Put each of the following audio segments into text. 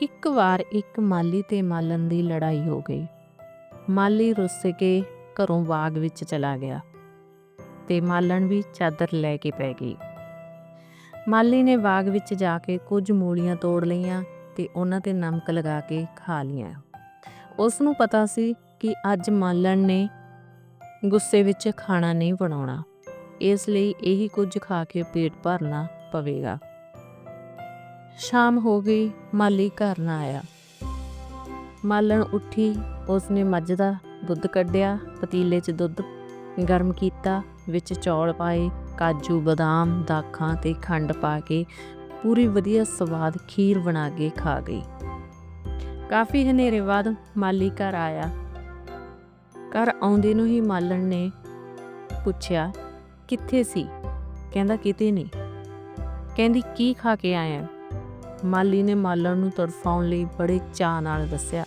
ਇੱਕ ਵਾਰ ਇੱਕ ਮਾਲੀ ਤੇ ਮਾਲਣ ਦੀ ਲੜਾਈ ਹੋ ਗਈ। ਮਾਲੀ ਰੁੱਸ ਕੇ ਘਰੋਂ ਬਾਗ ਵਿੱਚ ਚਲਾ ਗਿਆ ਤੇ ਮਾਲਣ ਵੀ ਚਾਦਰ ਲੈ ਕੇ ਪੈ ਗਈ। ਮਾਲੀ ਨੇ ਬਾਗ ਵਿੱਚ ਜਾ ਕੇ ਕੁਝ ਮੂਲੀਆਂ ਤੋੜ ਲਈਆਂ ਤੇ ਉਹਨਾਂ ਤੇ ਨਮਕ ਲਗਾ ਕੇ ਖਾ ਲਈਆਂ। ਉਸ ਨੂੰ ਪਤਾ ਸੀ ਕਿ ਅੱਜ ਮਾਲਣ ਨੇ ਗੁੱਸੇ ਵਿੱਚ ਖਾਣਾ ਨਹੀਂ ਬਣਾਉਣਾ। ਇਸ ਲਈ ਇਹੀ ਕੁਝ ਖਾ ਕੇ ਪੇਟ ਭਰਨਾ ਪਵੇਗਾ। ਸ਼ਾਮ ਹੋ ਗਈ, ਮਾਲੀ ਘਰ ਨਾ ਆਇਆ। ਮਾਲਣ ਉੱਠੀ, ਉਸਨੇ ਮੱਝ ਦਾ ਦੁੱਧ ਕੱਢਿਆ, ਪਤੀਲੇ 'ਚ ਦੁੱਧ ਗਰਮ ਕੀਤਾ, ਵਿੱਚ ਚੌਲ ਪਾਏ, ਕਾਜੂ, ਬਦਾਮ, ਦਾਖਾਂ ਤੇ ਖੰਡ ਪਾ ਕੇ ਪੂਰੀ ਵਧੀਆ ਸਵਾਦ ਖੀਰ ਬਣਾ ਕੇ ਖਾ ਗਈ। ਕਾਫੀ ਹਨੇਰੇ ਬਾਅਦ ਮਾਲੀ ਘਰ ਆਇਆ। ਘਰ ਆਉਂਦੇ ਨੂੰ ਹੀ ਮਾਲਣ ਨੇ ਪੁੱਛਿਆ, ਕਿੱਥੇ ਸੀ? ਕਹਿੰਦਾ, ਕਿਤੇ ਨਹੀਂ। ਕਹਿੰਦੀ, ਕੀ ਖਾ ਕੇ ਆਇਆ? ਮਾਲੀ ਨੇ ਮਾਲਣ ਨੂੰ ਤੜਫਾਉਣ ਲਈ ਬੜੇ ਚਾਹ ਨਾਲ ਦੱਸਿਆ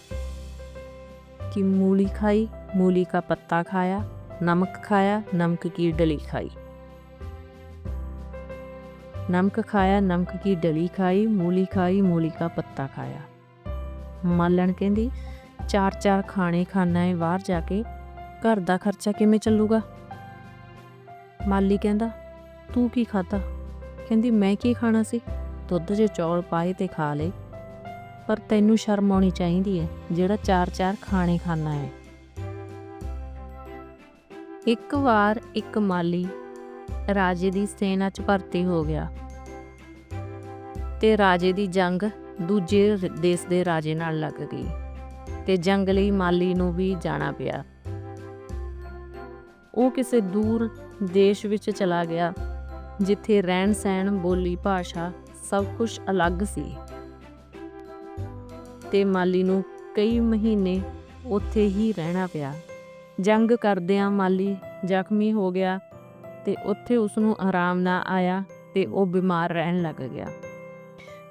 ਕਿ ਮੂਲੀ ਖਾਈ, ਮੂਲੀ ਦਾ ਪੱਤਾ ਖਾਇਆ, ਨਮਕ ਖਾਇਆ, ਨਮਕ ਕੀ ਡਲੀ ਖਾਈ। ਨਮਕ ਖਾਇਆ, ਨਮਕ ਕੀ ਡਲੀ ਖਾਈ, ਮੂਲੀ ਖਾਈ, ਮੂਲੀ ਦਾ ਪੱਤਾ ਖਾਇਆ। ਮਾਲਣ ਕਹਿੰਦੀ, ਚਾਰ ਚਾਰ ਖਾਣੇ ਖਾਣਾ ਹੈ ਬਾਹਰ ਜਾ ਕੇ ਘਰ ਦਾ ਖਰਚਾ ਕਿਵੇਂ ਚੱਲੂਗਾ? ਮਾਲੀ ਕਹਿੰਦਾ, ਤੂੰ ਕੀ ਖਾਦਾ ਕਹਿੰਦੀ, ਮੈਂ ਕੀ ਖਾਣਾ ਸੀ? ਦੁੱਧ 'ਚ ਚੌਲ ਪਾਏ ਤੇ ਖਾ ਲਏ। ਪਰ ਤੈਨੂੰ ਸ਼ਰਮ ਆਉਣੀ ਚਾਹੀਦੀ ਹੈ, ਜਿਹੜਾ ਚਾਰ ਚਾਰ ਖਾਣੇ ਖਾਣਾ ਹੈ। ਇੱਕ ਵਾਰ ਇੱਕ ਮਾਲੀ ਰਾਜੇ ਦੀ ਸੈਨਾ 'ਚ ਭਰਤੀ ਹੋ ਗਿਆ ਤੇ ਰਾਜੇ ਦੀ ਜੰਗ ਦੂਜੇ ਦੇਸ਼ ਦੇ ਰਾਜੇ ਨਾਲ ਲੱਗ ਗਈ ਤੇ ਜੰਗ ਲਈ ਮਾਲੀ ਨੂੰ ਵੀ ਜਾਣਾ ਪਿਆ। ਉਹ ਕਿਸੇ ਦੂਰ ਦੇਸ਼ ਵਿੱਚ ਚਲਾ ਗਿਆ, ਜਿੱਥੇ ਰਹਿਣ ਸਹਿਣ ਬੋਲੀ ਭਾਸ਼ਾ ਸਭ ਕੁਝ ਅਲੱਗ ਸੀ। ਤੇ ਮਾਲੀ ਨੂੰ ਕਈ ਮਹੀਨੇ ਉੱਥੇ ਹੀ ਰਹਿਣਾ ਪਿਆ। ਜੰਗ ਕਰਦਿਆਂ ਮਾਲੀ ਜ਼ਖਮੀ ਹੋ ਗਿਆ ਤੇ ਉੱਥੇ ਉਸ ਨੂੰ ਆਰਾਮ ਨਾ ਆਇਆ ਤੇ ਉਹ ਬਿਮਾਰ ਰਹਿਣ ਲੱਗ ਗਿਆ।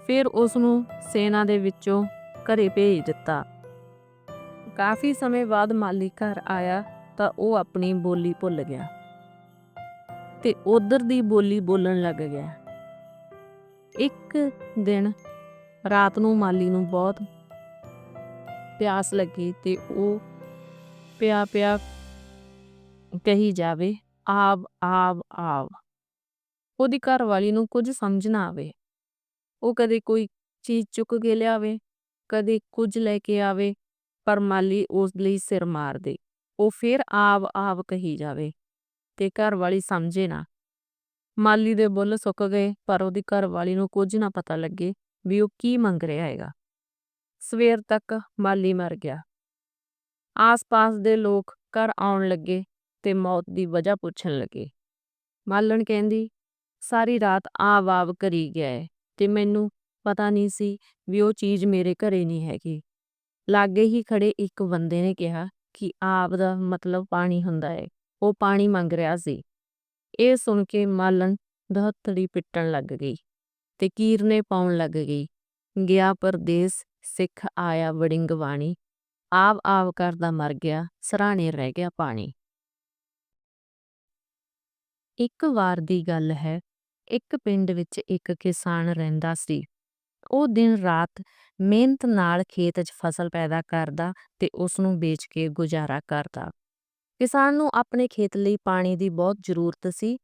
ਫਿਰ ਉਸ ਨੂੰ ਸੈਨਾ ਦੇ ਵਿੱਚੋਂ ਘਰੇ ਭੇਜ ਦਿੱਤਾ। ਕਾਫੀ ਸਮੇਂ ਬਾਅਦ ਮਾਲੀ ਘਰ ਆਇਆ ਤਾਂ ਉਹ ਆਪਣੀ ਬੋਲੀ ਭੁੱਲ ਗਿਆ ਤੇ ਉਧਰ ਦੀ ਬੋਲੀ ਬੋਲਣ ਲੱਗ ਗਿਆ। ਇੱਕ ਦਿਨ ਰਾਤ ਨੂੰ ਮਾਲੀ ਨੂੰ ਬਹੁਤ ਪਿਆਸ ਲੱਗੀ ਤੇ ਉਹ ਪਿਆ ਪਿਆ ਕਹੀ ਜਾਵੇ ਆਬ ਆਬ ਆਬ ਉਹਦੀ ਘਰ ਵਾਲੀ ਨੂੰ ਕੁਝ ਸਮਝ ਨਾ ਆਵੇ। ਉਹ ਕਦੇ ਕੋਈ ਚੀਜ਼ ਚੁੱਕ ਕੇ ਲਿਆਵੇ, ਕਦੇ ਕੁਝ ਲੈ ਕੇ ਆਵੇ, ਪਰ ਮਾਲੀ ਉਸ ਲਈ ਸਿਰ ਮਾਰ ਦੇ। ਉਹ ਫਿਰ ਆਬ ਆਬ ਕਹੀ ਜਾਵੇ ਤੇ ਘਰ ਵਾਲੀ ਸਮਝੇ ਨਾ। ਮਾਲੀ ਦੇ ਬੁੱਲ ਸੁੱਕ ਗਏ, ਪਰ ਉਹਦੀ ਘਰਵਾਲੀ ਨੂੰ ਕੁਝ ਨਾ ਪਤਾ ਲੱਗੇ ਵੀ ਉਹ ਕੀ ਮੰਗ ਰਿਹਾ ਹੈਗਾ। ਸਵੇਰ ਤੱਕ ਮਾਲੀ ਮਰ ਗਿਆ। ਆਸ-ਪਾਸ ਦੇ ਲੋਕ ਘਰ ਆਉਣ ਲੱਗੇ ਤੇ ਮੌਤ ਦੀ ਵਜ੍ਹਾ ਪੁੱਛਣ ਲੱਗੇ। ਮਾਲਣ ਕਹਿੰਦੀ, ਸਾਰੀ ਰਾਤ ਆਵ-ਆਵ ਕਰੀ ਗਿਆ ਹੈ ਤੇ ਮੈਨੂੰ ਪਤਾ ਨਹੀਂ ਸੀ ਵੀ ਉਹ ਚੀਜ਼ ਮੇਰੇ ਘਰੇ ਨਹੀਂ ਹੈਗੀ। ਲਾਗੇ ਹੀ ਖੜੇ ਇੱਕ ਬੰਦੇ ਨੇ ਕਿਹਾ ਕਿ ਆਬ ਦਾ ਮਤਲਬ ਪਾਣੀ ਹੁੰਦਾ ਹੈ ਉਹ ਪਾਣੀ ਮੰਗ ਰਿਹਾ ਸੀ। ਇਹ ਸੁਣ ਕੇ ਮਾਲਣ ਦਹਤੜੀ ਪਿੱਟਣ ਲੱਗ ਗਈ ਤੇ ਕੀਰਨੇ ਪਾਉਣ ਲੱਗ ਗਈ। ਗਿਆ ਪਰਦੇਸ, ਸਿੱਖ ਆਇਆ ਵੜਿੰਗ ਵਾਣੀ ਆਵ ਆਵ ਕਰਦਾ ਮਰ ਗਿਆ, ਸਰਾਣੇ ਰਹਿ ਗਿਆ ਪਾਣੀ। ਇੱਕ ਵਾਰ ਦੀ ਗੱਲ ਹੈ, ਇੱਕ ਪਿੰਡ ਵਿੱਚ ਇੱਕ ਕਿਸਾਨ ਰਹਿੰਦਾ ਸੀ। ਉਹ ਦਿਨ ਰਾਤ ਮਿਹਨਤ ਨਾਲ ਖੇਤ 'ਚ ਫਸਲ ਪੈਦਾ ਕਰਦਾ ਤੇ ਉਸ ਨੂੰ ਵੇਚ ਕੇ ਗੁਜ਼ਾਰਾ ਕਰਦਾ। ਕਿਸਾਨ ਨੂੰ ਆਪਣੇ ਖੇਤ ਲਈ ਪਾਣੀ ਦੀ ਬਹੁਤ ਜ਼ਰੂਰਤ ਸੀ।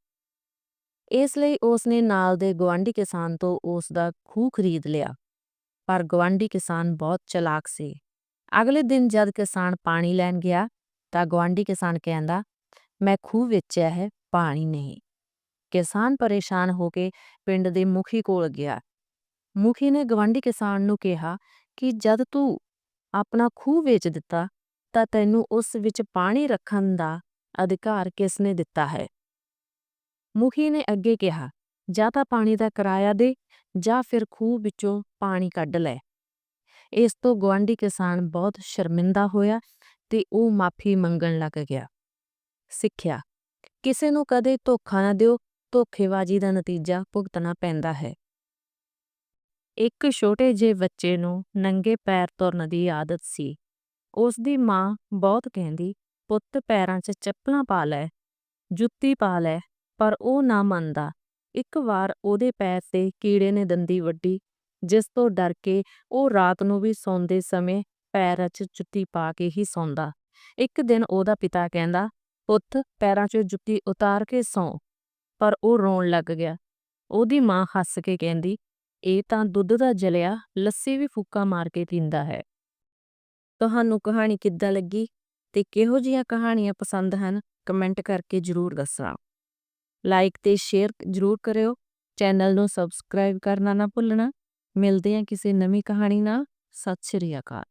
ਇਸ ਲਈ ਉਸ ਨੇ ਨਾਲ ਦੇ ਗਵਾਂਢੀ ਕਿਸਾਨ ਤੋਂ ਉਸ ਦਾ ਖੂਹ ਖਰੀਦ ਲਿਆ। ਪਰ ਗਵਾਂਢੀ ਕਿਸਾਨ ਬਹੁਤ ਚਲਾਕ ਸੀ। ਅਗਲੇ ਦਿਨ ਜਦ ਕਿਸਾਨ ਪਾਣੀ ਲੈਣ ਗਿਆ, ਤਾਂ ਗਵਾਂਢੀ ਕਿਸਾਨ ਕਹਿੰਦਾ, ਮੈਂ ਖੂਹ ਵੇਚਿਆ ਹੈ, ਪਾਣੀ ਨਹੀਂ। ਕਿਸਾਨ ਪਰੇਸ਼ਾਨ ਹੋ ਕੇ ਪਿੰਡ ਦੇ ਮੁਖੀ ਕੋਲ ਗਿਆ। ਮੁਖੀ ਨੇ ਗਵਾਂਢੀ ਕਿਸਾਨ ਨੂੰ ਕਿਹਾ ਕਿ ਜਦ ਤੂੰ ਆਪਣਾ ਖੂਹ ਵੇਚ ਦਿੱਤਾ ਤਾਂ ਤੈਨੂੰ ਉਸ ਵਿੱਚ ਪਾਣੀ ਰੱਖਣ ਦਾ ਅਧਿਕਾਰ ਕਿਸ ਨੇ ਦਿੱਤਾ ਹੈ? ਮੁਖੀ ਨੇ ਅੱਗੇ ਕਿਹਾ, ਜਾਂ ਤਾਂ ਪਾਣੀ ਦਾ ਕਿਰਾਇਆ ਦੇ, ਜਾਂ ਫਿਰ ਖੂਹ ਵਿੱਚੋਂ ਪਾਣੀ ਕੱਢ ਲੈ। ਇਸ ਤੋਂ ਗਵਾਂਢੀ ਕਿਸਾਨ ਬਹੁਤ ਸ਼ਰਮਿੰਦਾ ਹੋਇਆ ਤੇ ਉਹ ਮਾਫੀ ਮੰਗਣ ਲੱਗ ਗਿਆ। ਸਿੱਖਿਆ, ਕਿਸੇ ਨੂੰ ਕਦੇ ਧੋਖਾ ਨਾ ਦਿਓ, ਧੋਖੇਬਾਜ਼ੀ ਦਾ ਨਤੀਜਾ ਭੁਗਤਣਾ ਪੈਂਦਾ ਹੈ। ਇੱਕ ਛੋਟੇ ਜਿਹੇ ਬੱਚੇ ਨੂੰ ਨੰਗੇ ਪੈਰ ਤੁਰਨ ਦੀ ਆਦਤ ਸੀ। ਉਸ ਦੀ ਮਾਂ ਬਹੁਤ ਕਹਿੰਦੀ, ਪੁੱਤ, ਪੈਰਾਂ 'ਚ ਚੱਪਲਾਂ ਪਾ ਲੈ, ਜੁੱਤੀ ਪਾ ਲੈ, ਪਰ ਉਹ ਨਾ ਮੰਨਦਾ। ਇੱਕ ਵਾਰ ਉਹਦੇ ਪੈਰ ਤੇ ਕੀੜੇ ਨੇ ਦੰਦੀ ਵੱਢੀ, ਜਿਸ ਤੋਂ ਡਰ ਕੇ ਉਹ ਰਾਤ ਨੂੰ ਵੀ ਸੌਂਦੇ ਸਮੇਂ ਪੈਰਾਂ 'ਚ ਜੁੱਤੀ ਪਾ ਕੇ ਹੀ ਸੌਂਦਾ। ਇੱਕ ਦਿਨ ਉਹਦਾ ਪਿਤਾ ਕਹਿੰਦਾ, ਪੁੱਤ, ਪੈਰਾਂ 'ਚੋਂ ਜੁੱਤੀ ਉਤਾਰ ਕੇ ਸੌਂ। ਪਰ ਉਹ ਰੋਣ ਲੱਗ ਗਿਆ। ਉਹਦੀ ਮਾਂ ਹੱਸ ਕੇ ਕਹਿੰਦੀ, ਇਹ ਤਾਂ ਦੁੱਧ ਦਾ ਜਲਿਆ, ਲੱਸੀ ਵੀ ਫੂਕਾ ਮਾਰ ਕੇ ਪੀਂਦਾ ਹੈ। ਤੁਹਾਨੂੰ ਕਹਾਣੀ ਕਿੱਦਾਂ ਲੱਗੀ ਤੇ ਕਿਹੋ ਜਿਹੀਆਂ ਕਹਾਣੀਆਂ ਪਸੰਦ ਹਨ, ਕਮੈਂਟ ਕਰਕੇ ਜਰੂਰ ਦੱਸਣਾ। ਲਾਈਕ ਤੇ ਸ਼ੇਅਰ ਜਰੂਰ ਕਰਿਓ। ਚੈਨਲ ਨੂੰ ਸਬਸਕ੍ਰਾਈਬ ਕਰਨਾ ਨਾ ਭੁੱਲਣਾ। ਮਿਲਦੇ ਹਾਂ ਕਿਸੇ ਨਵੀਂ ਕਹਾਣੀ ਨਾਲ। ਸਤਿ ਸ਼੍ਰੀ ਅਕਾਲ।